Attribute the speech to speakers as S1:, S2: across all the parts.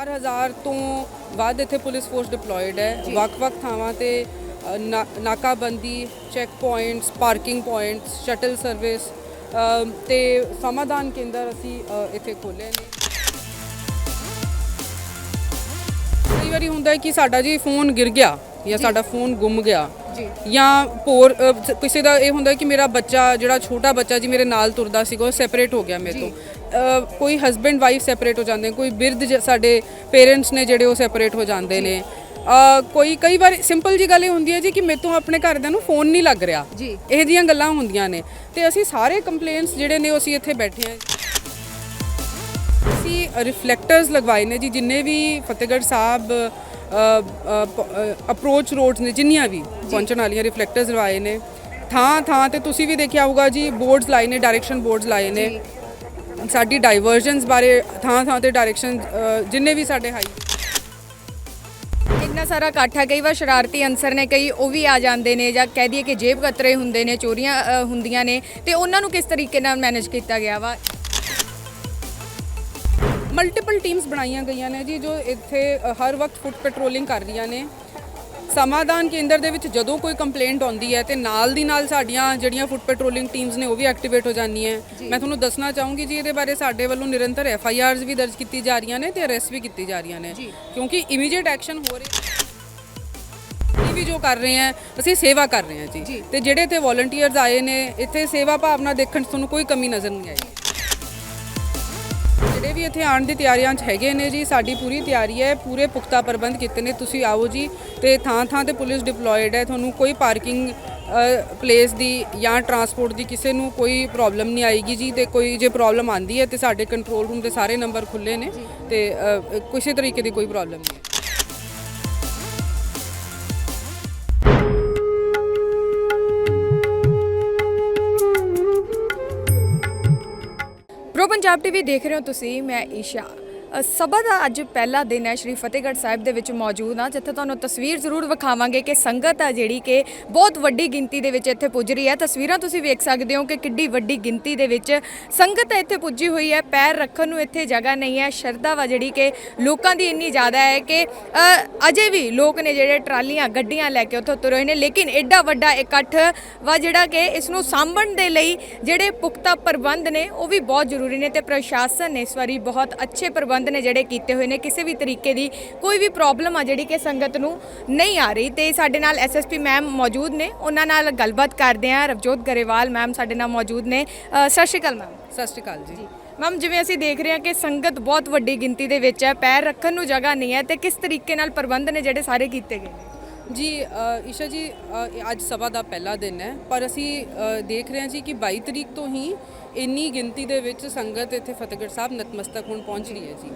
S1: 4000 ਤੋਂ ਵੱਧ ਇੱਥੇ ਪੁਲਿਸ ਫੋਰਸ ਡਿਪਲੋਇਡ ਹੈ। ਵੱਖ-ਵੱਖ ਥਾਵਾਂ ਤੇ ਨਾਕਾਬੰਦੀ check points parking points shuttle service ਤੇ ਸਮਾਧਾਨ ਕੇਂਦਰ ਅਸੀਂ ਇੱਥੇ ਖੋਲ੍ਹੇ ਨੇ। ਕਈ ਵਾਰੀ ਹੁੰਦਾ ਹੈ ਕਿ ਸਾਡਾ ਜੀ ਫੋਨ ਗਿਰ ਗਿਆ ਜਾਂ ਸਾਡਾ ਫੋਨ ਗੁੰਮ ਗਿਆ।
S2: ਜੀ
S1: ਜਾਂ ਹੋਰ ਅ, ਕਿਸੇ ਦਾ ਇਹ ਹੁੰਦਾ ਕਿ ਮੇਰਾ ਬੱਚਾ ਜਿਹੜਾ ਛੋਟਾ ਬੱਚਾ ਜੀ ਮੇਰੇ ਨਾਲ ਤੁਰਦਾ ਸੀਗਾ ਉਹ ਸੈਪਰੇਟ ਹੋ ਗਿਆ ਮੇਰੇ ਤੋਂ। ਅ, ਕੋਈ ਹਸਬੈਂਡ ਵਾਈਫ ਸੈਪਰੇਟ ਹੋ ਜਾਂਦੇ ਨੇ ਕੋਈ ਬਿਰਧ ਜ- ਸਾਡੇ ਪੇਰੈਂਟਸ ਨੇ ਜਿਹੜੇ ਉਹ ਸੈਪਰੇਟ ਹੋ ਜਾਂਦੇ ਨੇ। ਅ, ਕੋਈ ਕਈ ਵਾਰ ਸਿੰਪਲ ਜੀ ਗੱਲ ਇਹ ਹੁੰਦੀ ਹੈ ਜੀ ਕਿ ਮੇਰੇ ਤੋਂ ਆਪਣੇ ਘਰਦਿਆਂ ਨੂੰ ਫੋਨ ਨਹੀਂ ਲੱਗ ਰਿਹਾ।
S2: ਜੀ।
S1: ਇਹ ਜੀਆਂ ਗੱਲਾਂ ਹੁੰਦੀਆਂ ਨੇ। ਤੇ ਅਸੀਂ ਸਾਰੇ ਕੰਪਲੇਂਟਸ ਜਿਹੜੇ ਨੇ ਉਹ ਅਸੀਂ ਇੱਥੇ ਬੈਠੇ ਹਾਂ। ਅਸੀਂ ਰਿਫਲੈਕਟਰਸ ਲਗਵਾਏ ਨੇ ਜੀ ਜਿੰਨੇ ਵੀ ਫਤਿਹਗੜ੍ਹ ਸਾਹਿਬ ਅਪਰੋਚ ਰੋਡਸ ਨੇ ਜਿੰਨੀਆਂ ਵੀ ਪਹੁੰਚਣ ਵਾਲੀਆਂ ਰਿਫਲੈਕਟਰਸ ਲਗਵਾਏ ਨੇ। ਥਾਂ ਥਾਂ ਤੇ ਤੁਸੀਂ ਵੀ ਦੇਖਿਆ ਹੋਊਗਾ ਜੀ ਬੋਰਡਸ ਲਾਏ ਨੇ ਡਾਇਰੈਕਸ਼ਨ ਬੋਰਡਸ ਲਾਏ ਨੇ। ਸਾਡੀ ਡਾਈਵਰਜਨਸ ਬਾਰੇ ਥਾਂ ਥਾਂ ਤੇ ਡਾਇਰੈਕਸ਼ਨ ਜਿੰਨੇ ਵੀ ਸਾਡੇ ਹਾਈ
S2: ਇੰਨਾ ਸਾਰਾ ਇਕੱਠ ਕਈ ਵਾਰ ਸ਼ਰਾਰਤੀ ਅਨਸਰ ਨੇ ਕਈ ਉਹ ਵੀ ਆ ਜਾਂਦੇ ਨੇ ਜਾਂ ਕਹਿ ਦਈਏ ਕਿ ਜੇਬ ਕਤਰੇ ਹੁੰਦੇ ਨੇ ਚੋਰੀਆਂ ਹੁੰਦੀਆਂ ਨੇ। ਤੇ ਉਹਨਾਂ ਨੂੰ ਕਿਸ ਤਰੀਕੇ ਨਾਲ ਮੈਨੇਜ ਕੀਤਾ ਗਿਆ ਵਾ?
S1: ਮਲਟੀਪਲ ਟੀਮਸ ਬਣਾਈਆਂ ਗਈਆਂ ਨੇ ਜੀ ਜੋ ਇੱਥੇ ਹਰ ਵਕਤ ਫੁੱਟ ਪੈਟਰੋਲਿੰਗ ਕਰ ਰਹੀਆਂ ਨੇ। ਸਮਾਧਾਨ ਕੇਂਦਰ ਦੇ ਵਿੱਚ ਜਦੋਂ ਕੋਈ ਕੰਪਲੇਂਟ ਆਉਂਦੀ ਹੈ ਤੇ ਨਾਲ ਦੀ ਨਾਲ ਸਾਡੀਆਂ ਜਿਹੜੀਆਂ ਫੁੱਟ ਪੈਟਰੋਲਿੰਗ ਟੀਮਸ ਨੇ ਉਹ ਵੀ ਐਕਟੀਵੇਟ ਹੋ ਜਾਂਦੀਆਂ ਮੈਂ ਤੁਹਾਨੂੰ ਦੱਸਣਾ ਚਾਹੂੰਗੀ ਜੀ ਇਹਦੇ ਬਾਰੇ ਸਾਡੇ ਵੱਲੋਂ ਨਿਰੰਤਰ ਐਫ ਆਈ ਆਰਸ ਵੀ ਦਰਜ ਕੀਤੀ ਜਾ ਰਹੀਆਂ ਨੇ ਤੇ ਅਰੈਸਟ ਵੀ ਕੀਤੀ ਜਾ ਰਹੀਆਂ ਨੇ। ਕਿਉਂਕਿ ਇਮੀਡੀਏਟ ਐਕਸ਼ਨ ਹੋ ਰਿਹਾ ਅਸੀਂ ਵੀ ਜੋ ਕਰ ਰਹੇ ਹਾਂ ਅਸੀਂ ਸੇਵਾ ਕਰ ਰਹੇ ਹਾਂ ਜੀ। ਤੇ ਜਿਹੜੇ ਇੱਥੇ ਵੋਲੰਟੀਅਰਸ ਆਏ ਨੇ ਇੱਥੇ ਸੇਵਾ ਭਾਵਨਾ ਦੇਖਣ ਤੁਹਾਨੂੰ ਕੋਈ ਕਮੀ ਨਜ਼ਰ ਨਹੀਂ ਆਈ ਜਿਹੜੇ ਵੀ ਇੱਥੇ ਆਉਣ ਦੀ ਤਿਆਰੀਆਂ 'ਚ ਹੈਗੇ ਨੇ ਜੀ ਸਾਡੀ ਪੂਰੀ ਤਿਆਰੀ ਹੈ ਪੂਰੇ ਪੁਖਤਾ ਪ੍ਰਬੰਧ ਕੀਤੇ ਨੇ ਤੁਸੀਂ ਆਓ ਜੀ ਤੇ ਥਾਂ ਥਾਂ ਤੇ ਪੁਲਿਸ ਡਿਪਲੋਇਡ ਹੈ ਤੁਹਾਨੂੰ ਕੋਈ ਪਾਰਕਿੰਗ ਪਲੇਸ ਦੀ ਜਾਂ ਟਰਾਂਸਪੋਰਟ ਦੀ ਕਿਸੇ ਨੂੰ ਕੋਈ ਪ੍ਰੋਬਲਮ ਨਹੀਂ ਆਏਗੀ ਜੀ ਤੇ ਕੋਈ ਜੇ ਪ੍ਰੋਬਲਮ ਆਂਦੀ ਹੈ ਤੇ ਸਾਡੇ ਕੰਟਰੋਲ ਰੂਮ ਦੇ ਸਾਰੇ ਨੰਬਰ ਖੁੱਲੇ ਨੇ ਤੇ ਕਿਸੇ ਤਰੀਕੇ ਦੀ ਕੋਈ ਪ੍ਰੋਬਲਮ ਨਹੀਂ
S2: ਪੰਜਾਬ ਟੀਵੀ ਦੇਖ ਰਹੇ ਹੋ ਤੁਸੀਂ ਮੈਂ ਈਸ਼ਾ। ਸਭਾ ਦਾ ਅੱਜ ਪਹਿਲਾ ਦਿਨ ਹੈ। ਸ਼੍ਰੀ ਫਤਿਹਗੜ੍ਹ ਸਾਹਿਬ ਦੇ ਵਿੱਚ ਮੌਜੂਦ ਹਾਂ। ਜਿੱਥੇ ਤੁਹਾਨੂੰ ਤਸਵੀਰ ਜ਼ਰੂਰ ਵਿਖਾਵਾਂਗੇ ਕਿ ਸੰਗਤ ਆ ਜਿਹੜੀ ਕਿ ਬਹੁਤ ਵੱਡੀ ਗਿਣਤੀ ਦੇ ਵਿੱਚ ਇੱਥੇ ਪੁੱਜ ਰਹੀ ਹੈ। ਤਸਵੀਰਾਂ ਤੁਸੀਂ ਵੇਖ ਸਕਦੇ ਹੋ ਕਿ ਕਿੱਡੀ ਵੱਡੀ ਗਿਣਤੀ ਦੇ ਵਿੱਚ ਸੰਗਤ ਇੱਥੇ ਪੁੱਜੀ ਹੋਈ ਹੈ। ਪੈਰ ਰੱਖਣ ਨੂੰ ਇੱਥੇ ਜਗ੍ਹਾ ਨਹੀਂ ਹੈ। ਸ਼ਰਧਾ ਵਾ ਜਿਹੜੀ ਕਿ ਲੋਕਾਂ ਦੀ ਇੰਨੀ ਜ਼ਿਆਦਾ ਹੈ ਕਿ ਅਜੇ ਵੀ ਲੋਕ ਨੇ ਜਿਹੜੇ ਟਰਾਲੀਆਂ, ਗੱਡੀਆਂ ਲੈ ਕੇ ਉੱਥੋਂ ਤੁਰੇ ਹੋਏ ਨੇ। ਲੇਕਿਨ ਐਡਾ ਵੱਡਾ ਇਕੱਠ ਵਾ ਜਿਹੜਾ ਕਿ ਇਸ ਨੂੰ ਸਾਂਭਣ ਦੇ ਲਈ ਜਿਹੜੇ ਪੁਖਤਾ ਪ੍ਰਬੰਧ ਨੇ, ਉਹ ਵੀ ਬਹੁਤ ਜ਼ਰੂਰੀ ਨੇ ਤੇ ਪ੍ਰਸ਼ਾਸਨ ਨੇ ਇਸ ਵਾਰੀ ਬਹੁਤ ਅੱਛੇ ਪ੍ਰਬੰਧ ਨੇ ਜਿਹੜੇ ਕੀਤੇ ਹੋਏ ਨੇ ਕਿਸੇ ਵੀ ਤਰੀਕੇ ਦੀ ਕੋਈ ਵੀ ਪ੍ਰੋਬਲਮ ਆ ਜਿਹੜੀ ਕਿ ਸੰਗਤ ਨੂੰ ਨਹੀਂ ਆ ਰਹੀ ਤੇ ਸਾਡੇ ਨਾਲ ਐਸਐਸਪੀ ਮੈਮ ਮੌਜੂਦ ਨੇ। ਉਹਨਾਂ ਨਾਲ ਗੱਲਬਾਤ ਕਰਦੇ ਹਾਂ ਰਵਜੋਤ ਗਰੇਵਾਲ ਮੈਮ ਸਾਡੇ ਨਾਲ ਮੌਜੂਦ ਨੇ। ਅ, ਸਤਿ ਸ਼੍ਰੀ ਅਕਾਲ ਮੈਮ
S1: ਸਤਿ ਸ਼੍ਰੀ ਅਕਾਲ ਜੀ।
S2: ਮੈਮ ਜਿਵੇਂ ਅਸੀਂ ਦੇਖ ਰਹੇ ਹਾਂ ਕਿ ਸੰਗਤ ਬਹੁਤ ਵੱਡੀ ਗਿਣਤੀ ਦੇ ਵਿੱਚ ਹੈ ਪੈਰ ਰੱਖਣ ਨੂੰ ਜਗ੍ਹਾ ਨਹੀਂ ਹੈ ਤੇ ਕਿਸ ਤਰੀਕੇ ਨਾਲ ਪ੍ਰਬੰਧ ਨੇ ਜਿਹੜੇ ਸਾਰੇ ਕੀਤੇ ਗਏ ਨੇ?
S1: ਜੀ ਈਸ਼ਾ ਜੀ ਅੱਜ ਸਭਾ ਦਾ ਪਹਿਲਾ ਦਿਨ ਹੈ ਪਰ ਅਸੀਂ ਦੇਖ ਰਹੇ ਹਾਂ ਜੀ ਕਿ 22 ਤਰੀਕ ਤੋਂ ਹੀ ਇੰਨੀ ਗਿਣਤੀ ਦੇ ਵਿੱਚ ਸੰਗਤ ਇੱਥੇ ਫਤਿਹਗੜ੍ਹ ਸਾਹਿਬ ਨਤਮਸਤਕ ਹੁਣ ਪਹੁੰਚ ਰਹੀ ਹੈ ਜੀ।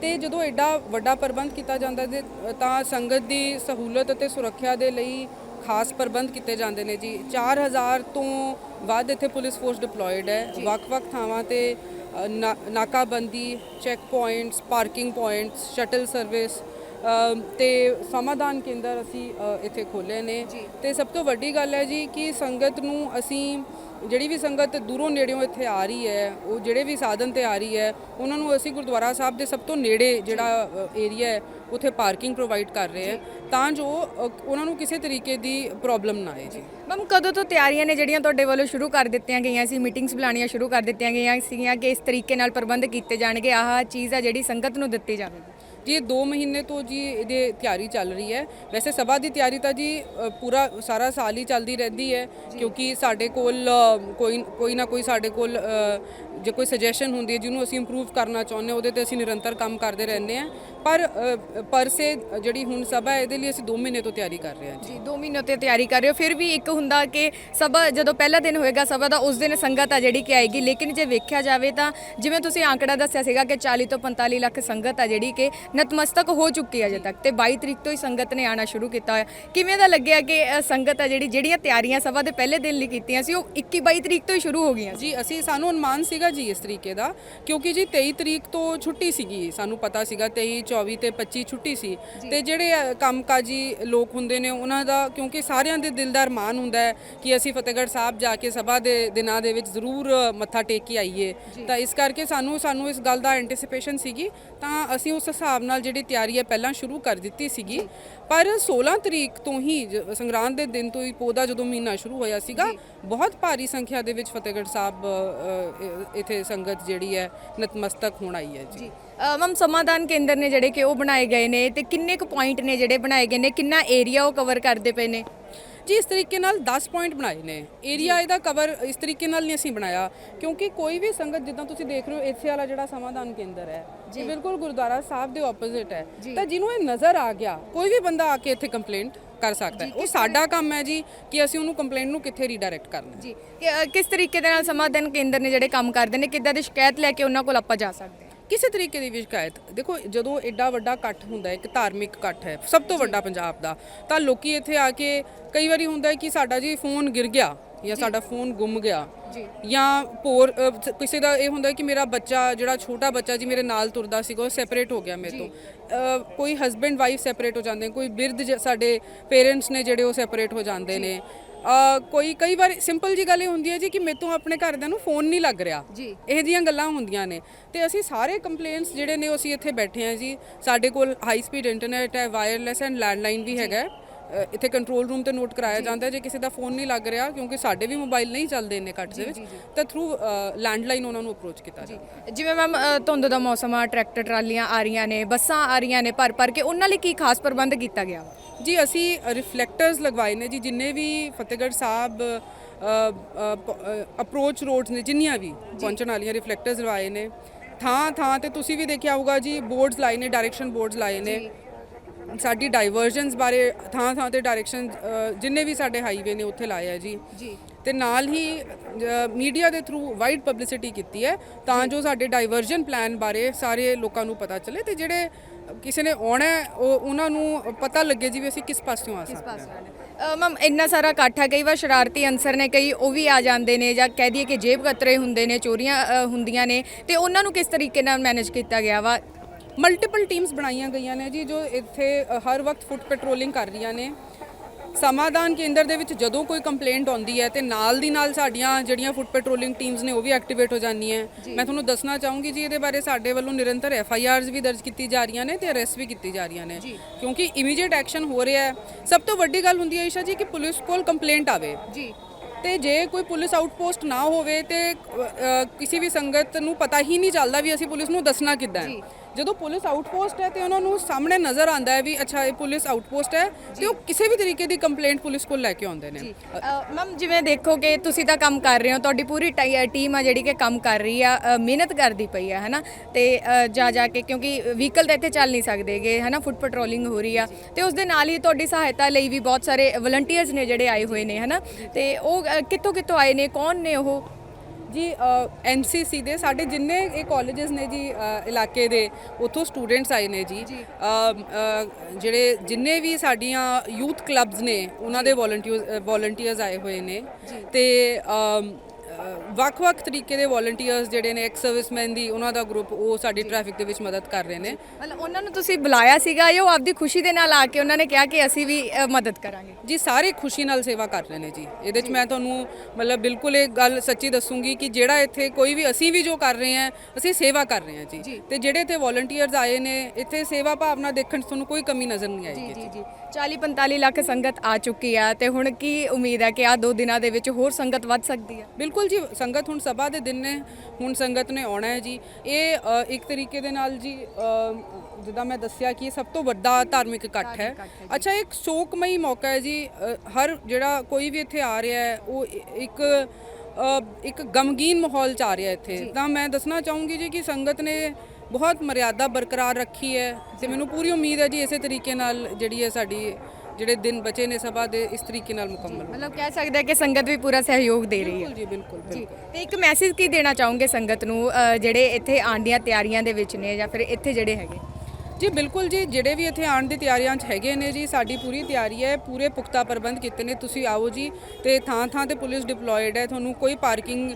S1: ਤੇ ਜਦੋਂ ਐਡਾ ਵੱਡਾ ਪ੍ਰਬੰਧ ਕੀਤਾ ਜਾਂਦਾ ਤੇ ਤਾਂ ਸੰਗਤ ਦੀ ਸਹੂਲਤ ਅਤੇ ਸੁਰੱਖਿਆ ਦੇ ਲਈ ਖਾਸ ਪ੍ਰਬੰਧ ਕੀਤੇ ਜਾਂਦੇ ਨੇ ਜੀ। 4000 ਤੋਂ ਵੱਧ ਇੱਥੇ ਪੁਲਿਸ ਫੋਰਸ ਡਿਪਲੋਇਡ ਹੈ। ਵੱਖ-ਵੱਖ ਥਾਵਾਂ ਤੇ ਨਾਕਾਬੰਦੀ check points parking points shuttle service ਤੇ ਸਮਾਧਾਨ ਕੇਂਦਰ ਅਸੀਂ ਇੱਥੇ ਖੋਲ੍ਹੇ ਨੇ। ਤੇ ਸਭ ਤੋਂ ਵੱਡੀ ਗੱਲ ਹੈ ਜੀ ਕਿ ਸੰਗਤ ਨੂੰ ਅਸੀਂ ਜਿਹੜੀ ਵੀ ਸੰਗਤ ਦੂਰੋਂ ਨੇੜਿਓਂ ਇੱਥੇ ਆ ਰਹੀ ਹੈ ਉਹ ਜਿਹੜੇ ਵੀ ਸਾਧਨ ਤੇ ਆ ਰਹੀ ਹੈ ਉਹਨਾਂ ਨੂੰ ਅਸੀਂ ਗੁਰਦੁਆਰਾ ਸਾਹਿਬ ਦੇ ਸਭ ਤੋਂ ਨੇੜੇ ਜਿਹੜਾ ਏਰੀਆ ਹੈ ਉੱਥੇ ਪਾਰਕਿੰਗ ਪ੍ਰੋਵਾਈਡ ਕਰ ਰਹੇ ਹਾਂ। ਤਾਂ ਜੋ ਉਹਨਾਂ ਨੂੰ ਕਿਸੇ ਤਰੀਕੇ ਦੀ ਪ੍ਰੋਬਲਮ ਨਾ ਆਏ ਜੀ।
S2: ਮੈਮ ਕਦੋਂ ਤੋਂ ਤਿਆਰੀਆਂ ਨੇ ਜਿਹੜੀਆਂ ਤੁਹਾਡੇ ਵੱਲੋਂ ਸ਼ੁਰੂ ਕਰ ਦਿੱਤੀਆਂ ਗਈਆਂ ਸੀ? ਮੀਟਿੰਗਸ ਬੁਲਾਉਣੀਆਂ ਸ਼ੁਰੂ ਕਰ ਦਿੱਤੀਆਂ ਗਈਆਂ ਸੀਗੀਆਂ ਕਿ ਇਸ ਤਰੀਕੇ ਨਾਲ ਪ੍ਰਬੰਧ ਕੀਤੇ ਜਾਣਗੇ? ਆਹ ਚੀਜ਼ ਆ ਜਿਹੜੀ ਸੰਗਤ ਨੂੰ ਦਿੱਤੀ ਜਾਵੇਗੀ।
S1: ਜੀ ਇਹ 2 ਮਹੀਨੇ ਤੋਂ ਜੀ ਇਹਦੇ ਤਿਆਰੀ ਚੱਲ ਰਹੀ ਹੈ। ਵੈਸੇ ਸਭਾ ਦੀ ਤਿਆਰੀ ਤਾਂ ਜੀ ਪੂਰਾ ਸਾਰਾ ਸਾਲ ਹੀ ਚੱਲਦੀ ਰਹਿੰਦੀ ਹੈ ਕਿਉਂਕਿ ਸਾਡੇ ਕੋਲ ਕੋਈ ਕੋਈ ਨਾ ਕੋਈ ਸਾਡੇ ਕੋਲ ਜੇ ਕੋਈ ਸੁਜੈਸ਼ਨ ਹੁੰਦੀ ਹੈ ਜਿਹਨੂੰ ਅਸੀਂ ਇੰਪਰੂਵ ਕਰਨਾ ਚਾਹੁੰਦੇ ਹਾਂ, ਉਹਦੇ ਤੇ ਅਸੀਂ ਨਿਰੰਤਰ ਕੰਮ ਕਰਦੇ ਰਹਿੰਦੇ ਹਾਂ। ਪਰ ਪਰ ਸੇ ਜਿਹੜੀ ਹੁਣ ਸਭਾ ਹੈ ਇਹਦੇ ਲਈ ਅਸੀਂ 2 ਮਹੀਨੇ ਤੋਂ ਤਿਆਰੀ ਕਰ ਰਹੇ ਹਾਂ ਜੀ।
S2: ਜੀ 2 ਮਹੀਨੇ ਤੇ ਤਿਆਰੀ ਕਰ ਰਹੇ ਹੋ। ਫਿਰ ਵੀ ਇੱਕ ਹੁੰਦਾ ਕਿ ਸਭਾ ਜਦੋਂ ਪਹਿਲਾ ਦਿਨ ਹੋਏਗਾ ਸਭਾ ਦਾ ਉਸ ਦਿਨ ਸੰਗਤ ਆ ਜਿਹੜੀ ਕਿ ਆਏਗੀ। ਲੇਕਿਨ ਜੇ ਵੇਖਿਆ ਜਾਵੇ ਤਾਂ ਜਿਵੇਂ ਤੁਸੀਂ ਆંકੜਾ ਦੱਸਿਆ ਸੀਗਾ ਕਿ 40 ਤੋਂ 45 ਲੱਖ ਸੰਗਤ ਆ ਜਿਹੜੀ ਕਿ ਨਤਮਸਤਕ ਹੋ ਚੁੱਕੀ ਹੈ ਅਜੇ ਤੱਕ ਤੇ 22 ਤਰੀਕ ਤੋਂ ਹੀ ਸੰਗਤ ਨੇ ਆਣਾ ਸ਼ੁਰੂ ਕੀਤਾ ਹੋਇਆ। ਕਿਵੇਂ ਦਾ ਲੱਗਿਆ ਕਿ ਸੰਗਤ ਆ ਜਿਹੜੀ ਜਿਹੜੀਆਂ ਤਿਆਰੀਆਂ ਸਭਾ ਦੇ ਪਹਿਲੇ ਦਿਨ ਲਈ ਕੀਤੀਆਂ ਸੀ ਉਹ 21 22 ਤਰੀਕ ਤੋਂ ਹੀ ਸ਼ੁਰੂ ਹੋ ਗਈਆਂ
S1: ਜੀ ਅਸੀਂ ਸਾਨੂੰ ਅਨੁਮਾਨ ਸੀਗਾ ਜੀ ਇਸ ਤਰੀਕੇ ਦਾ। ਕਿਉਂਕਿ ਜੀ 23 ਤਰੀਕ ਤੋਂ ਛੁੱਟੀ ਸੀਗੀ ਸਾਨੂੰ ਪਤਾ ਸੀਗਾ 23 24 ਤੇ 25 ਛੁੱਟੀ ਸੀ। ਤੇ ਜਿਹੜੇ ਅ, ਕੰਮਕਾਜੀ ਲੋਕ ਹੁੰਦੇ ਨੇ ਉਹਨਾਂ ਦਾ ਕਿਉਂਕਿ ਸਾਰਿਆਂ ਦੇ ਦਿਲ ਦਾ ਅਰਮਾਨ ਹੁੰਦਾ ਹੈ ਕਿ ਅਸੀਂ ਫਤਿਹਗੜ੍ਹ ਸਾਹਿਬ ਜਾ ਕੇ ਸਭਾ ਦੇ ਦਿਨਾਂ ਦੇ ਵਿੱਚ ਜ਼ਰੂਰ ਅ, ਮੱਥਾ ਟੇਕ ਕੇ ਆਈਏ। ਤਾਂ ਇਸ ਕਰਕੇ ਸਾਨੂੰ ਸਾਨੂੰ ਇਸ ਗੱਲ ਦਾ ਐਂਟੀਸਿਪੇਸ਼ਨ ਸੀਗੀ। ਤਾਂ ਅਸੀਂ ਉਸ ਹਿਸਾਬ ਨਾਲ ਜਿਹੜੀ ਤਿਆਰੀ ਹੈ ਪਹਿਲਾਂ ਸ਼ੁਰੂ ਕਰ ਦਿੱਤੀ ਸੀਗੀ। ਪਰ 16 ਤਰੀਕ ਤੋਂ ਹੀ ਜ- ਸੰਗਰਾਂਦ ਦੇ ਦਿਨ ਤੋਂ ਹੀ ਪੌਦਾ ਜਦੋਂ ਮਹੀਨਾ ਸ਼ੁਰੂ ਹੋਇਆ ਸੀਗਾ ਬਹੁਤ ਭਾਰੀ ਸੰਖਿਆ ਦੇ ਵਿੱਚ ਫਤਿਹਗੜ੍ਹ ਸਾਹਿਬ ਅ, ਅ, ਇੱਥੇ ਸੰਗਤ ਜਿਹੜੀ ਹੈ ਨਤਮਸਤਕ ਹੋਣ ਆਈ ਹੈ ਜੀ।
S2: ਮੈਮ ਸਮਾਧਾਨ ਕੇਂਦਰ ਨੇ ਜਿਹੜੇ ਕਿ ਉਹ ਬਣਾਏ ਗਏ ਨੇ ਤੇ ਕਿੰਨੇ ਕੁ ਪੁਆਇੰਟ ਨੇ ਜਿਹੜੇ ਬਣਾਏ ਗਏ ਨੇ? ਕਿੰਨਾ ਏਰੀਆ ਉਹ ਕਵਰ ਕਰਦੇ ਪਏ ਨੇ?
S1: ਜੀ ਇਸ ਤਰੀਕੇ ਨਾਲ 10 ਪੁਆਇੰਟ ਬਣਾਏ ਨੇ। ਏਰੀਆ ਇਹਦਾ ਕਵਰ ਇਸ ਤਰੀਕੇ ਨਾਲ ਨਹੀਂ ਅਸੀਂ ਬਣਾਇਆ ਕਿਉਂਕਿ ਕੋਈ ਵੀ ਸੰਗਤ ਜਿੱਦਾਂ ਤੁਸੀਂ ਦੇਖ ਰਹੇ ਹੋ ਇੱਥੇ ਵਾਲਾ ਜਿਹੜਾ ਸਮਾਧਾਨ ਕੇਂਦਰ ਹੈ ਇਹ ਬਿਲਕੁਲ ਗੁਰਦੁਆਰਾ ਸਾਹਿਬ ਦੇ ਆਪੋਜ਼ਿਟ ਹੈ। ਤਾਂ ਜਿਹਨੂੰ ਇਹ ਨਜ਼ਰ ਆ ਗਿਆ ਕੋਈ ਵੀ ਬੰਦਾ ਆ ਕੇ ਇੱਥੇ ਕੰਪਲੇਂਟ ਕਰ ਸਕਦਾ ਹੈ। ਉਹ ਸਾਡਾ ਕੰਮ ਹੈ ਜੀ ਕਿ ਅਸੀਂ ਉਹਨੂੰ ਕੰਪਲੇਂਟ ਨੂੰ ਕਿੱਥੇ ਰੀਡਾਇਰੈਕਟ ਕਰਨਾ
S2: ਜੀ ਕਿਸ ਤਰੀਕੇ ਦੇ ਨਾਲ ਸਮਾਧਾਨ ਕੇਂਦਰ ਨੇ ਜਿਹੜੇ ਕੰਮ ਕਰਦੇ ਨੇ ਕਿੱਦਾਂ ਦੀ ਸ਼ਿਕਾਇਤ ਲੈ ਕੇ ਉਹਨਾਂ ਕੋਲ ਆਪਾਂ ਜਾ ਸਕਦੇ
S1: ਕਿਸੇ ਤਰੀਕੇ ਦੀ ਵੀ ਸ਼ਿਕਾਇਤ? ਦੇਖੋ ਜਦੋਂ ਐਡਾ ਵੱਡਾ ਇਕੱਠ ਹੁੰਦਾ ਹੈ ਇੱਕ ਧਾਰਮਿਕ ਇਕੱਠ ਹੈ ਸਭ ਤੋਂ ਵੱਡਾ ਪੰਜਾਬ ਦਾ ਤਾਂ ਲੋਕੀ ਇੱਥੇ ਆ ਕੇ ਕਈ ਵਾਰੀ ਹੁੰਦਾ ਹੈ ਕਿ ਸਾਡਾ ਜੀ ਫੋਨ ਗਿਰ ਗਿਆ ਜਾਂ ਸਾਡਾ ਫੋਨ ਗੁੰਮ ਗਿਆ
S2: ਜੀ।
S1: ਜਾਂ ਸ- ਕਿਸੇ ਦਾ ਇਹ ਹੁੰਦਾ ਹੈ ਕਿ ਮੇਰਾ ਬੱਚਾ ਜਿਹੜਾ ਛੋਟਾ ਬੱਚਾ ਜੀ ਮੇਰੇ ਨਾਲ ਤੁਰਦਾ ਸੀਗਾ ਉਹ ਸੈਪਰੇਟ ਹੋ ਗਿਆ ਮੇਰੇ ਤੋਂ। ਕੋਈ ਹਸਬੈਂਡ ਵਾਈਫ ਸੈਪਰੇਟ ਹੋ ਜਾਂਦੇ ਕੋਈ ਬਿਰਧ ਸਾਡੇ ਪੇਰੈਂਟਸ ਨੇ ਜਿਹੜੇ ਉਹ ਸੈਪਰੇਟ ਹੋ ਜਾਂਦੇ ਨੇ। ਕੋਈ ਕਈ ਵਾਰ ਸਿੰਪਲ ਜੀ ਗੱਲ ਇਹ ਹੁੰਦੀ ਹੈ ਜੀ ਕਿ ਮੇਰੇ ਤੋਂ ਆਪਣੇ ਘਰਦਿਆਂ ਨੂੰ ਫੋਨ ਨਹੀਂ ਲੱਗ ਰਿਹਾ।
S2: ਜੀ।
S1: ਇਹ ਜੀਆਂ ਗੱਲਾਂ ਹੁੰਦੀਆਂ ਨੇ। ਤੇ ਅਸੀਂ ਸਾਰੇ ਕੰਪਲੇਂਟਸ ਜਿਹੜੇ ਨੇ ਉਹ ਅਸੀਂ ਇੱਥੇ ਬੈਠੇ ਹਾਂ ਜੀ। ਸਾਡੇ ਕੋਲ ਹਾਈ ਸਪੀਡ ਇੰਟਰਨੈਟ ਹੈ ਵਾਇਰਲੈਸ ਐਂਡ ਲੈਂਡਲਾਈਨ ਵੀ ਹੈਗਾ ਇੱਥੇ ਕੰਟਰੋਲ ਰੂਮ ਤੇ ਨੋਟ ਕਰਾਇਆ ਜਾਂਦਾ ਜੇ ਕਿਸੇ ਦਾ ਫੋਨ ਨਹੀਂ ਲੱਗ ਰਿਹਾ ਕਿਉਂਕਿ ਸਾਡੇ ਵੀ ਮੋਬਾਈਲ ਨਹੀਂ ਚੱਲਦੇ ਇੰਨੇ ਕੱਟ ਦੇ ਵਿੱਚ ਤਾਂ ਥਰੂ ਲੈਂਡਲਾਈਨ ਉਹਨਾਂ ਨੂੰ ਅਪਰੋਚ ਕੀਤਾ ਜਾਂਦਾ
S2: ਜਿਵੇਂ ਮੈਮ ਧੁੰਦ ਦਾ ਮੌਸਮ ਆ ਟਰੈਕਟਰ ਟਰਾਲੀਆਂ ਆ ਰਹੀਆਂ ਨੇ ਬੱਸਾਂ ਆ ਰਹੀਆਂ ਨੇ ਭਰ ਭਰ ਕੇ ਉਹਨਾਂ ਲਈ ਕੀ ਖਾਸ ਪ੍ਰਬੰਧ ਕੀਤਾ ਗਿਆ
S1: ਜੀ ਅਸੀਂ ਰਿਫਲੈਕਟਰਸ ਲਗਵਾਏ ਨੇ ਜੀ ਜਿੰਨੇ ਵੀ ਫਤਿਹਗੜ੍ਹ ਸਾਹਿਬ ਅਪਰੋਚ ਰੋਡਸ ਨੇ ਜਿੰਨੀਆਂ ਵੀ ਪਹੁੰਚਣ ਵਾਲੀਆਂ ਰਿਫਲੈਕਟਰਸ ਲਗਵਾਏ ਨੇ। ਥਾਂ ਥਾਂ ਤੇ ਤੁਸੀਂ ਵੀ ਦੇਖਿਆ ਹੋਊਗਾ ਜੀ ਬੋਰਡਸ ਲਾਏ ਨੇ ਡਾਇਰੈਕਸ਼ਨ ਬੋਰਡਸ ਲਾਏ ਨੇ। ਸਾਡੀ ਡਾਈਵਰਜਨਸ ਬਾਰੇ ਥਾਂ ਥਾਂ ਤੇ ਡਾਇਰੈਕਸ਼ਨ ਜਿੰਨੇ ਵੀ ਸਾਡੇ ਹਾਈਵੇ ਨੇ ਉੱਥੇ ਲਾਏ ਆ ਜੀ।
S2: ਜੀ।
S1: ਤੇ ਨਾਲ ਹੀ ਮੀਡੀਆ ਦੇ ਥਰੂ ਵਾਈਡ ਪਬਲਿਸਿਟੀ ਕੀਤੀ ਹੈ ਤਾਂ ਜੋ। ਸਾਡੇ ਡਾਈਵਰਜਨ ਪਲਾਨ ਬਾਰੇ ਸਾਰੇ ਲੋਕਾਂ ਨੂੰ ਪਤਾ ਚੱਲੇ ਤੇ ਜਿਹੜੇ ਕਿਸੇ ਨੇ ਆਉਣਾ ਹੈ, ਉਹ ਉਹਨਾਂ ਨੂੰ ਪਤਾ ਲੱਗੇ ਜੀ ਵੀ ਅਸੀਂ ਕਿਸ ਪਾਸਿਓਂ ਆ ਸਕਦੇ ਹਾਂ।
S2: ਮੈਮ ਇੰਨਾ ਸਾਰਾ ਇਕੱਠ ਹੈ ਕਈ ਵਾਰ ਸ਼ਰਾਰਤੀ ਅਨਸਰ ਨੇ ਕਈ ਉਹ ਵੀ ਆ ਜਾਂਦੇ ਨੇ ਜਾਂ ਕਹਿ ਦਈਏ ਕਿ ਜੇਬ ਕਤਰੇ ਹੁੰਦੇ ਨੇ ਚੋਰੀਆਂ ਹੁੰਦੀਆਂ ਨੇ ਤੇ ਉਹਨਾਂ ਨੂੰ ਕਿਸ ਤਰੀਕੇ ਨਾਲ ਮੈਨੇਜ ਕੀਤਾ ਗਿਆ ਵਾ?
S1: ਮਲਟੀਪਲ ਟੀਮਸ ਬਣਾਈਆਂ ਗਈਆਂ ਨੇ ਜੀ ਜੋ ਇੱਥੇ ਹਰ ਵਕਤ ਫੁੱਟ ਪੈਟਰੋਲਿੰਗ ਕਰ ਰਹੀਆਂ ਨੇ। ਸਮਾਧਾਨ ਕੇਂਦਰ ਦੇ ਵਿੱਚ ਜਦੋਂ ਕੋਈ ਕੰਪਲੇਂਟ ਆਉਂਦੀ ਹੈ ਤੇ ਨਾਲ ਦੀ ਨਾਲ ਸਾਡੀਆਂ ਜਿਹੜੀਆਂ ਫੁੱਟ ਪੈਟਰੋਲਿੰਗ ਟੀਮਸ ਨੇ ਉਹ ਵੀ ਐਕਟੀਵੇਟ ਹੋ ਜਾਂਦੀਆਂ। ਮੈਂ ਤੁਹਾਨੂੰ ਦੱਸਣਾ ਚਾਹੂੰਗੀ ਜੀ ਇਹਦੇ ਬਾਰੇ ਸਾਡੇ ਵੱਲੋਂ ਨਿਰੰਤਰ ਐਫ ਆਈ ਆਰਸ ਵੀ ਦਰਜ ਕੀਤੀ ਜਾ ਰਹੀਆਂ ਨੇ ਤੇ ਅਰੈਸਟ ਵੀ ਕੀਤੀ ਜਾ ਰਹੀਆਂ ਨੇ। ਕਿਉਂਕਿ ਇਮੀਡੀਏਟ ਐਕਸ਼ਨ ਹੋ ਰਿਹਾ ਹੈ। ਸਭ ਤੋਂ ਵੱਡੀ ਗੱਲ ਹੁੰਦੀ ਹੈ ਈਸ਼ਾ ਜੀ ਕਿ ਪੁਲਿਸ ਕੋਲ ਕੰਪਲੇਂਟ ਆਵੇ।
S2: ਜੀ।
S1: ਤੇ ਜੇ ਕੋਈ ਪੁਲਿਸ ਆਊਟਪੋਸਟ ਨਾ ਹੋਵੇ ਤੇ ਕਿਸੇ ਵੀ ਸੰਗਤ ਨੂੰ ਪਤਾ ਹੀ ਨਹੀਂ ਚੱਲਦਾ ਵੀ ਅਸੀਂ ਪੁਲਿਸ ਨੂੰ ਦੱਸਣਾ ਕਿੱਦਾਂ ਹੈ। ਜਦੋਂ ਪੁਲਿਸ ਆਊਟਪੋਸਟ ਹੈ ਤੇ ਉਹਨਾਂ ਨੂੰ ਸਾਹਮਣੇ ਨਜ਼ਰ ਆਉਂਦਾ ਹੈ ਵੀ ਅੱਛਾ ਇਹ ਪੁਲਿਸ ਆਊਟਪੋਸਟ ਹੈ ਤੇ ਉਹ ਕਿਸੇ ਵੀ ਤਰੀਕੇ ਦੀ ਕੰਪਲੇਂਟ ਪੁਲਿਸ ਕੋਲ ਲੈ ਕੇ ਆਉਂਦੇ ਨੇ।
S2: ਮੈਮ ਜਿਵੇਂ ਦੇਖੋ ਕਿ ਤੁਸੀਂ ਤਾਂ ਕੰਮ ਕਰ ਰਹੇ ਹੋ ਤੁਹਾਡੀ ਪੂਰੀ ਟੀਮ ਆ ਜਿਹੜੀ ਕਿ ਕੰਮ ਕਰ ਰਹੀ ਆ ਮਿਹਨਤ ਕਰਦੀ ਪਈ ਆ ਹਨਾ? ਤੇ ਜਾ ਜਾ ਕੇ ਕਿਉਂਕਿ ਵਹੀਕਲ ਤਾਂ ਇੱਥੇ ਚੱਲ ਨਹੀਂ ਸਕਦੇਗੇ ਹਨਾ? ਫੁੱਟ ਪੈਟਰੋਲਿੰਗ ਹੋ ਰਹੀ ਆ। ਤੇ ਉਸ ਦੇ ਨਾਲ ਹੀ ਤੁਹਾਡੀ ਸਹਾਇਤਾ ਲਈ ਵੀ ਬਹੁਤ ਸਾਰੇ ਵਲੰਟੀਅਰਸ ਨੇ ਜਿਹੜੇ ਆਏ ਹੋਏ ਨੇ ਹਨਾ? ਤੇ ਉਹ ਕਿੱਥੋਂ ਕਿੱਥੋਂ ਆਏ ਨੇ? ਕੌਣ ਨੇ ਉਹ?
S1: ਜੀ ਐਨਸੀਸੀ ਦੇ ਸਾਡੇ ਜਿੰਨੇ ਇਹ ਕਾਲਜਸ ਨੇ ਜੀ ਇਲਾਕੇ ਦੇ ਉੱਥੋਂ ਸਟੂਡੈਂਟਸ ਆਏ ਨੇ ਜੀ। ਜਿਹੜੇ ਜਿੰਨੇ ਵੀ ਸਾਡੀਆਂ ਯੂਥ ਕਲੱਬਸ ਨੇ ਉਹਨਾਂ ਦੇ ਵੋਲੰਟੀਅਰਸ ਵੋਲੰਟੀਅਰਸ ਆਏ ਹੋਏ ਨੇ। ਤੇ ਵੱਖ-ਵੱਖ ਤਰੀਕੇ ਦੇ ਵੋਲੰਟੀਅਰਸ ਜਿਹੜੇ ਨੇ ਐਕਸ ਸਰਵਿਸਮੈਨ ਦੀ ਉਹਨਾਂ ਦਾ ਗਰੁੱਪ ਉਹ ਸਾਡੀ ਟ੍ਰੈਫਿਕ ਦੇ ਵਿੱਚ ਮਦਦ ਕਰ ਰਹੇ ਨੇ।
S2: ਮਤਲਬ ਉਹਨਾਂ ਨੂੰ ਤੁਸੀਂ ਬੁਲਾਇਆ ਸੀਗਾ ਜਾਂ ਉਹ ਆਪਦੀ ਖੁਸ਼ੀ ਦੇ ਨਾਲ ਆ ਕੇ ਉਹਨਾਂ ਨੇ ਕਿਹਾ ਕਿ ਅਸੀਂ ਵੀ ਅ, ਮਦਦ ਕਰਾਂਗੇ?
S1: ਜੀ ਸਾਰੇ ਖੁਸ਼ੀ ਨਾਲ ਸੇਵਾ ਕਰ ਰਹੇ ਨੇ ਜੀ। ਇਹਦੇ 'ਚ ਮੈਂ ਤੁਹਾਨੂੰ ਮਤਲਬ ਬਿਲਕੁਲ ਇਹ ਗੱਲ ਸੱਚੀ ਦੱਸੂਗੀ ਕਿ ਜਿਹੜਾ ਇੱਥੇ ਕੋਈ ਵੀ ਅਸੀਂ ਵੀ ਜੋ ਕਰ ਰਹੇ ਹਾਂ ਅਸੀਂ ਸੇਵਾ ਕਰ ਰਹੇ ਹਾਂ ਜੀ। ਤੇ ਜਿਹੜੇ ਇੱਥੇ ਵੋਲੰਟੀਅਰਸ ਆਏ ਨੇ ਇੱਥੇ ਸੇਵਾ ਭਾਵਨਾ ਦੇਖਣ 'ਚ ਤੁਹਾਨੂੰ ਕੋਈ ਕਮੀ ਨਜ਼ਰ ਨਹੀਂ ਆਏਗੀ
S2: ਜੀ ਜੀ। 40 45 ਲੱਖ ਸੰਗਤ ਆ ਚੁੱਕੀ ਆ ਤੇ ਹੁਣ ਕੀ ਉਮੀਦ ਹੈ ਕਿ ਆ ਦੋ ਦਿਨਾਂ ਦੇ ਵਿੱਚ ਹੋਰ ਸੰਗਤ ਵੱਧ ਸਕਦੀ ਹੈ?
S1: ਬਿਲਕੁਲ ਜੀ ਸੰਗਤ ਹੁਣ ਸਭਾ ਦੇ ਦਿਨ ਨੇ ਹੁਣ ਸੰਗਤ ਨੇ ਆਉਣਾ ਹੈ ਜੀ। ਇਹ ਇੱਕ ਤਰੀਕੇ ਦੇ ਨਾਲ ਜੀ ਜਿੱਦਾਂ ਮੈਂ ਦੱਸਿਆ ਕਿ ਇਹ ਸਭ ਤੋਂ ਵੱਡਾ ਧਾਰਮਿਕ ਇਕੱਠ ਹੈ। ਅੱਛਾ ਇੱਕ ਸ਼ੋਕਮਈ ਮੌਕਾ ਹੈ ਜੀ ਹਰ ਜਿਹੜਾ ਕੋਈ ਵੀ ਇੱਥੇ ਆ ਰਿਹਾ ਹੈ ਉਹ ਇੱਕ ਇੱਕ ਗਮਗੀਨ ਮਾਹੌਲ ਚ ਆ ਰਿਹਾ ਇੱਥੇ। ਤਾਂ ਮੈਂ ਦੱਸਣਾ ਚਾਹੂੰਗੀ ਜੀ ਕਿ ਸੰਗਤ ਨੇ ਬਹੁਤ ਮਰਿਆਦਾ ਬਰਕਰਾਰ ਰੱਖੀ ਹੈ ਤੇ ਮੈਨੂੰ ਪੂਰੀ ਉਮੀਦ ਹੈ ਜੀ ਇਸੇ ਤਰੀਕੇ ਨਾਲ ਜਿਹੜੀ ਹੈ ਸਾਡੀ ਜਿਹੜੇ ਦਿਨ ਬਚੇ ਨੇ ਸਭਾ ਦੇ ਇਸ ਤਰੀਕੇ ਨਾਲ ਮੁਕੰਮਲ ਹੋਣ।
S2: ਮਤਲਬ ਕਹਿ ਸਕਦੇ ਆ ਕਿ ਸੰਗਤ ਵੀ ਪੂਰਾ ਸਹਿਯੋਗ ਦੇ ਰਹੀ ਹੈ।
S1: ਬਿਲਕੁਲ ਜੀ ਬਿਲਕੁਲ ਬਿਲਕੁਲ।
S2: ਤੇ ਇੱਕ ਮੈਸੇਜ ਕੀ ਦੇਣਾ ਚਾਹੋਗੇ ਸੰਗਤ ਨੂੰ ਅ, ਜਿਹੜੇ ਇੱਥੇ ਆਉਣ ਦੀਆਂ ਤਿਆਰੀਆਂ ਦੇ ਵਿੱਚ ਨੇ ਜਾਂ ਫਿਰ ਇੱਥੇ ਜਿਹੜੇ ਹੈਗੇ?
S1: ਜੀ ਬਿਲਕੁਲ ਜੀ ਜਿਹੜੇ ਵੀ ਇੱਥੇ ਆਉਣ ਦੀ ਤਿਆਰੀਆਂ 'ਚ ਹੈਗੇ ਨੇ ਜੀ ਸਾਡੀ ਪੂਰੀ ਤਿਆਰੀ ਹੈ ਪੂਰੇ ਪੁਖਤਾ ਪ੍ਰਬੰਧ ਕੀਤੇ ਨੇ ਤੁਸੀਂ ਆਓ ਜੀ ਤੇ ਥਾਂ ਥਾਂ ਤੇ ਪੁਲਿਸ ਡਿਪਲੋਇਡ ਹੈ ਤੁਹਾਨੂੰ ਕੋਈ ਪਾਰਕਿੰਗ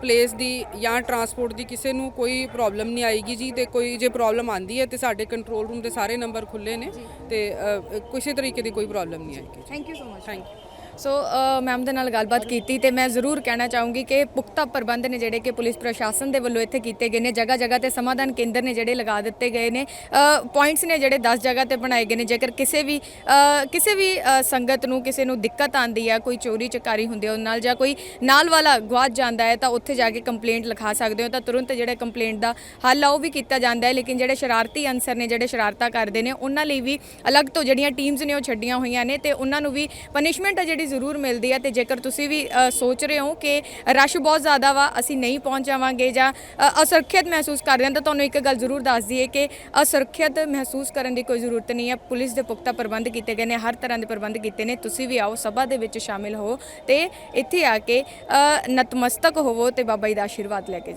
S1: ਪਲੇਸ ਦੀ ਜਾਂ ਟਰਾਂਸਪੋਰਟ ਦੀ ਕਿਸੇ ਨੂੰ ਕੋਈ ਪ੍ਰੋਬਲਮ ਨਹੀਂ ਆਏਗੀ ਜੀ ਤੇ ਕੋਈ ਜੇ ਪ੍ਰੋਬਲਮ ਆਂਦੀ ਹੈ ਤੇ ਸਾਡੇ ਕੰਟਰੋਲ ਰੂਮ ਦੇ ਸਾਰੇ ਨੰਬਰ ਖੁੱਲੇ ਨੇ ਤੇ ਕਿਸੇ ਤਰੀਕੇ ਦੀ ਕੋਈ ਪ੍ਰੋਬਲਮ ਨਹੀਂ ਆਏਗੀ
S2: thank you so much
S1: thank you
S2: so ma'am uh, ਦੇ ਨਾਲ ਗੱਲਬਾਤ ਕੀਤੀ ਤੇ ਮੈਂ ਜ਼ਰੂਰ ਕਹਿਣਾ ਚਾਹੂੰਗੀ ਕਿ ਪੁਖਤਾ ਪ੍ਰਬੰਧ ਨੇ ਜਿਹੜੇ ਕਿ ਪੁਲਿਸ ਪ੍ਰਸ਼ਾਸਨ ਦੇ ਵੱਲੋਂ ਇੱਥੇ ਕੀਤੇ ਗਏ ਨੇ ਜਗ੍ਹਾ ਜਗ੍ਹਾ ਤੇ ਸਮਾਧਾਨ ਕੇਂਦਰ ਨੇ ਜਿਹੜੇ ਲਗਾ ਦਿੱਤੇ ਗਏ ਨੇ। ਪੁਆਇੰਟਸ ਨੇ ਜਿਹੜੇ 10 ਜਗ੍ਹਾ ਤੇ ਬਣਾਏ ਗਏ ਨੇ, ਜੇਕਰ ਕਿਸੇ ਵੀ ਕਿਸੇ ਵੀ ਸੰਗਤ ਨੂੰ ਕਿਸੇ ਨੂੰ ਦਿੱਕਤ ਆਂਦੀ ਹੈ ਕੋਈ ਚੋਰੀ ਚਕਾਰੀ ਹੁੰਦੀ ਹੈ ਉਹ ਨਾਲ ਜਾਂ ਕੋਈ ਨਾਲ ਵਾਲਾ ਗਵਾਚ ਜਾਂਦਾ ਹੈ, ਤਾਂ ਉੱਥੇ ਜਾ ਕੇ ਕੰਪਲੇਂਟ ਲਿਖਾ ਸਕਦੇ ਹੋ, ਤਾਂ ਤੁਰੰਤ ਜਿਹੜੇ ਕੰਪਲੇਂਟ ਦਾ ਹੱਲ ਆ ਉਹ ਵੀ ਕੀਤਾ ਜਾਂਦਾ ਹੈ। ਲੇਕਿਨ ਜਿਹੜੇ ਸ਼ਰਾਰਤੀ ਅਨਸਰ ਨੇ, ਜਿਹੜੇ ਸ਼ਰਾਰਤਾਂ ਕਰਦੇ ਨੇ, ਉਹਨਾਂ ਲਈ ਵੀ ਅਲੱਗ ਤੋਂ ਜਿਹੜੀਆਂ ਟੀਮਸ ਨੇ ਉਹ ਛੱਡੀਆਂ ਹੋਈਆਂ ਨੇ ਤੇ ਉਹਨਾਂ ਨੂੰ ਵੀ ਪਨਿਸ਼ਮੈਂਟ ਆ ਜਿਹੜੀ ਜ਼ਰੂਰ ਮਿਲਦੀ ਹੈ ਤੇ ਜੇਕਰ ਤੁਸੀਂ ਵੀ ਸੋਚ ਰਹੇ ਹੋ ਕਿ ਰਸ਼ ਬਹੁਤ ਜ਼ਿਆਦਾ ਵਾ, ਅਸੀਂ ਨਹੀਂ ਪਹੁੰਚ ਜਾਵਾਂਗੇ ਜਾਂ ਅਸੁਰੱਖਿਅਤ ਮਹਿਸੂਸ ਕਰਦੇ ਹਾਂ, ਤਾਂ ਤੁਹਾਨੂੰ ਇੱਕ ਗੱਲ ਜ਼ਰੂਰ ਦੱਸ ਦਈਏ ਕਿ ਅਸੁਰੱਖਿਅਤ ਮਹਿਸੂਸ ਕਰਨ ਦੀ ਕੋਈ ਜ਼ਰੂਰਤ ਨਹੀਂ ਹੈ। ਪੁਲਿਸ ਦੇ ਪੁਖਤਾ ਪ੍ਰਬੰਧ ਕੀਤੇ ਗਏ ਨੇ, ਹਰ ਤਰ੍ਹਾਂ ਦੇ ਪ੍ਰਬੰਧ ਕੀਤੇ ਨੇ। ਤੁਸੀਂ ਵੀ ਆਓ, ਸਭਾ ਦੇ ਵਿੱਚ ਸ਼ਾਮਿਲ ਹੋ ਤੇ ਇੱਥੇ ਆ ਕੇ ਨਤਮਸਤਕ ਹੋਵੋ ਤੇ ਬਾਬਾ ਜੀ ਦਾ ਆਸ਼ੀਰਵਾਦ ਲੈ ਕੇ ਜਾਓ।